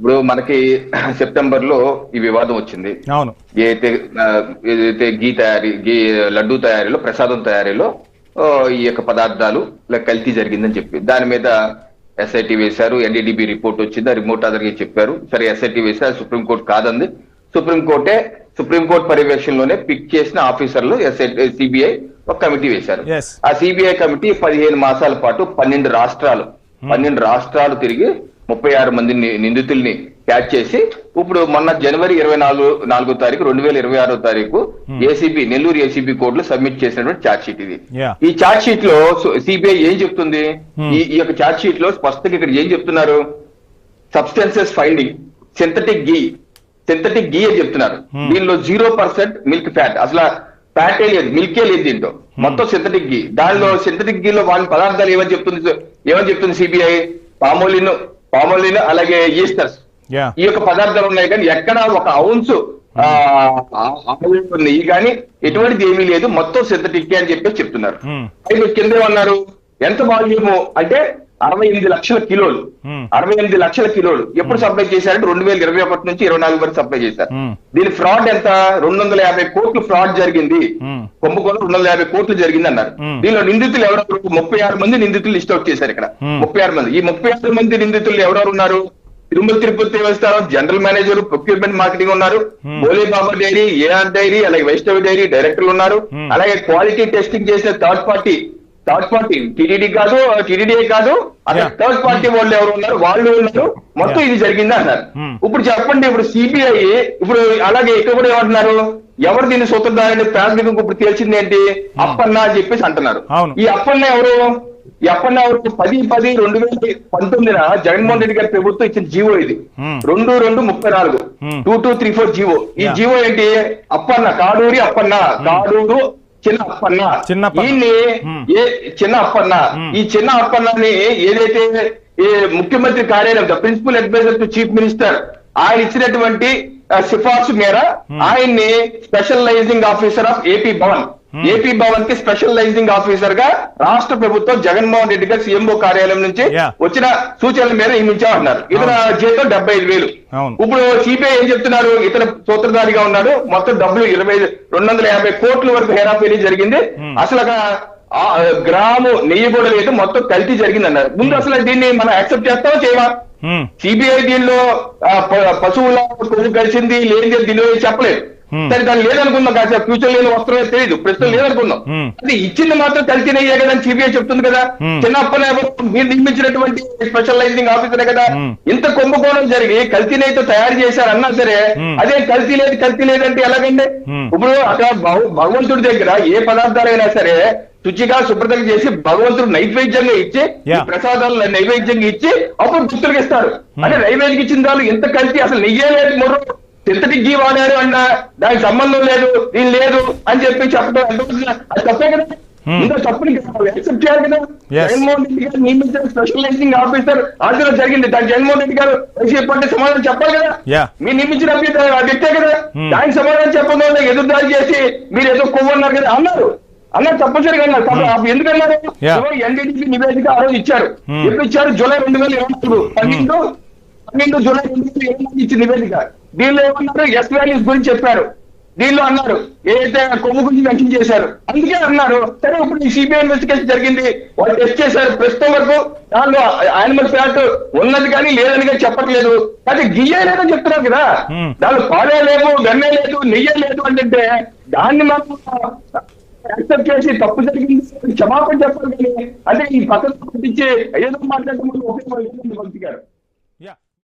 ఇప్పుడు మనకి సెప్టెంబర్లో ఈ వివాదం వచ్చింది. అవును. ఏదైతే ఏదైతే గీ తయారీ గీ లడ్డు తయారీలో ప్రసాదం తయారీలో ఈ యొక్క పదార్థాలు కల్తీ జరిగిందని చెప్పి దాని మీద ఎస్ఐటి వేశారు ఎన్డీడీబీ రిపోర్ట్ వచ్చింది ఆ రిమోట్ ఆధారంగా చెప్పారు. సరే ఎస్ఐటి వేశారు సుప్రీంకోర్టు కాదంది. సుప్రీంకోర్టే సుప్రీంకోర్టు పర్యవేక్షణలోనే పిక్ చేసిన ఆఫీసర్లు ఎస్ఐటి సిబిఐ ఒక కమిటీ వేశారు. ఆ సిబిఐ కమిటీ పదిహేను మాసాల పాటు పన్నెండు రాష్ట్రాలు పన్నెండు రాష్ట్రాలు తిరిగి ముప్పై ఆరు మంది నిందితుల్ని క్యాచ్ చేసి ఇప్పుడు మొన్న జనవరి ఇరవై నాలుగు నాలుగో తారీఖు రెండు వేల ఇరవై ఆరో తారీఖు ఏసీబీ నెల్లూరు ఏసీబీ కోర్టులో సబ్మిట్ చేసినటువంటి ఛార్జ్ షీట్ ఇది. ఈ ఛార్జ్ షీట్లో సిబిఐ ఏం చెప్తుంది? ఈ ఈ యొక్క ఛార్జ్ షీట్లో స్పష్టంగా ఇక్కడ ఏం చెప్తున్నారు? Substances finding synthetic ghee synthetic ghee అని చెప్తున్నారు. దీనిలో జీరో పర్సెంట్ మిల్క్ ఫ్యాట్ అసలు ఫ్యాటే లేదు మిల్కే లేదు దీంట్లో. మొత్తం సింథటిక్ గీ దానిలో సింథటిక్ గీలో వాళ్ళ పదార్థాలు ఏమని చెప్తుంది? ఏమని చెప్తుంది సిబిఐ పామోలిన్ పామోలిన్ అలాగే ఈస్టర్స్ ఈ యొక్క పదార్థాలు ఉన్నాయి కానీ ఎక్కడ ఒక అవున్స్ నెయ్యి కానీ ఎటువంటిది ఏమీ లేదు. మొత్తం సింథటిక్ అని చెప్పేసి చెప్తున్నారు. Hmm. అయితే కింద ఏమన్నారు? ఎంత వాల్యూము? అంటే అరవై ఎనిమిది లక్షల కిలోలు. అరవై ఎనిమిది లక్షల కిలోలు. ఎప్పుడు సప్లై చేశారంటే రెండు వేల ఇరవై ఒకటి నుంచి ఇరవై నాలుగు వరకు సప్లై చేశారు. దీని ఫ్రాడ్ ఎంత? రెండు వందల యాభై కోట్లు ఫ్రాడ్ జరిగింది. కుంభకోణం రెండు వందల యాభై కోట్లు జరిగింది అన్నారు. దీనిలో నిందితులు ఎవరెవరు ముప్పై ఆరు మంది నిందితులు లిస్ట్ అవుట్ చేశారు ఇక్కడ. ముప్పై ఆరు మంది. ఈ ముప్పై ఆరు మంది నిందితులు ఎవరెవరు ఉన్నారు? తిరుమల తిరుపతి దేవస్థానం జనరల్ మేనేజర్ ప్రొక్యూర్మెంట్ మార్కెటింగ్ ఉన్నారు. Bhole Baba dairy AR dairy అలాగే వైష్ణవి డైరీ డైరెక్టర్లు ఉన్నారు. అలాగే క్వాలిటీ టెస్టింగ్ చేసిన third party third party TDD కాదు టీడీడీ కాదు Yeah. థర్డ్ పార్టీ వాళ్ళు ఎవరు ఉన్నారు వాళ్ళు ఉన్నారు? మొత్తం. ఇది జరిగింది అన్నారు Hmm. ఇప్పుడు చెప్పండి ఇప్పుడు సిబిఐ ఇప్పుడు అలాగే ఇక్కడ కూడా ఏమంటున్నారు? ఎవరు దీన్ని సూత్రధారని ప్రాథమికంగా ఇప్పుడు తేల్చింది ఏంటి? అప్పన్న అని చెప్పేసి అంటున్నారు. ఈ అప్పన్న ఎవరు? ఈ అప్పన్న ఎవరు? పది పది రెండు వేల పంతొమ్మిదిన జగన్మోహన్ రెడ్డి గారి ప్రభుత్వం ఇచ్చిన జీవో ఇది. Hmm. రెండు రెండు ముప్పై నాలుగు. Hmm. Two two three four GO. ఈ. జీవో ఏంటి? అప్పన్న కాడూరి అప్పన్న. కాడూరు చిన్న అప్పన్న. ఏ చిన్న అప్పన్న. ఈ చిన్న అప్పన్నని ఏదైతే ముఖ్యమంత్రి కార్యాలయం principal advisor to chief minister ఆయన ఇచ్చినటువంటి సిఫార్సు మేర ఆయన్ని specializing officer of AP Bhavan. AP భవన్కి specializing ఆఫీసర్గా రాష్ట్ర ప్రభుత్వం జగన్మోహన్ రెడ్డి గారు సీఎంఓ కార్యాలయం నుంచి. వచ్చిన సూచనల మేర నియమించామన్నారు ఇతర జీతం డెబ్బై ఐదు వేలు. ఇప్పుడు సిబిఐ ఏం చెప్తున్నారు? ఇతర సూత్రధారిగా ఉన్నాడు. మొత్తం డబ్బులు ఇరవై రెండు వందల యాభై కోట్ల వరకు హేరాఫేరీ జరిగింది. అసలు అక్కడ ఆ గ్రాము నెయ్యి కూడా లేదు మొత్తం కల్తీ జరిగింది అన్నారు ముందు అసలు దీన్ని మనం యాక్సెప్ట్ చేస్తామో చేయవా. సిబిఐ దీనిలో పశువుల కొవ్వు కలిసింది లేని దీనిలో చెప్పలేదు. Hmm. సరే దాన్ని లేదనుకుందాం కాదు ఫ్యూచర్ లేని వస్త్రమే తెలియదు ప్రస్తుతం లేదనుకుందాం Hmm. అది ఇచ్చింది మాత్రం కలిసినయ్యే కదా అని సిబిఐ చెప్తుంది కదా Hmm. చిన్నప్పని మీరు నియమించినటువంటి స్పెషలైజింగ్ ఆఫీసరే కదా Hmm. ఇంత కుంభకోణం జరిగి కల్తీనైతే తయారు చేశారు అన్నా సరే Hmm. అదే కల్తీ లేదు కల్తీ లేదంటే ఎలాగండి Hmm. ఇప్పుడు అక్కడ భగ- భగవంతుడి దగ్గర ఏ పదార్థాలైనా సరే శుచిగా శుభ్రతగా చేసి భగవంతుడు నైవేద్యంగా ఇచ్చి. ప్రసాదాలు నైవేద్యంగా ఇచ్చి అప్పుడు భక్తులకు ఇస్తారు అంటే నైవేద్యం ఇచ్చిన వాళ్ళు ఎంత కల్తీ అసలు నెయ్యే లేదు మొర్రు సింథటిక్ గీ వాడారు అన్న దానికి సంబంధం లేదు దీని లేదు అని చెప్పి చెప్పడం అది తప్పే కదా. Hmm. ఇంకా తప్పని యాక్సెప్ట్ చేయాలి కదా. జగన్మోహన్ రెడ్డి గారు నియమించిన స్పెషలైజింగ్ ఆఫీసర్ ఆధ్వర్యంలో జరిగింది. దానికి జగన్మోహన్ రెడ్డి గారు వైసీపీ పార్టీ సమాధానం చెప్పాలి కదా. మీరు నియమించిన అభ్యర్థి వ్యక్తే కదా. Hmm. దానికి సమాధానం చెప్పకుండా ఎదురుదాడి చేసి మీరు ఏదో కొవ్వు అన్నారు కదా అన్నారు. అన్నారు తప్పనిసరిగా అన్నారు. అప్పుడు ఎందుకు అన్నారు. ఎన్డీడీపీ నివేదిక ఆ రోజు ఇచ్చారు. Hmm. ఎప్పుడు ఇచ్చారు? జూలై రెండు వేల ఇరవై మూడు పన్నెండు పన్నెండు జూలై రెండు వేల ఇరవై మూడు ఇచ్చిన నివేదిక. దీనిలో ఏమన్నారు ఎస్ వాల్యూస్ గురించి చెప్పారు. దీనిలో అన్నారు. ఏదైతే కొమ్ము గురించి మెన్షన్ చేశారు. అందుకే అన్నారు. సరే ఇప్పుడు ఈ సిబిఐ ఇన్వెస్టిగేషన్ జరిగింది. వాళ్ళు టెస్ట్ చేశారు. ప్రస్తుతం వరకు దానిలో యానిమల్ ఫ్యాట్ ఉన్నది కానీ లేదని కానీ చెప్పట్లేదు. కానీ గియ్యే లేదని చెప్తున్నారు కదా. దానిలో పాలే లేదు గన్నే లేదు నెయ్యే లేదు అంటే దాన్ని మనం యాక్సెప్ట్ చేసి తప్పు జరిగింది క్షమాపణ చెప్పాలి కానీ అంటే ఈ పక్కన పట్టించి ఏదో మాట్లాడడం వల్ల ఉపయోగం మంత్రి గారు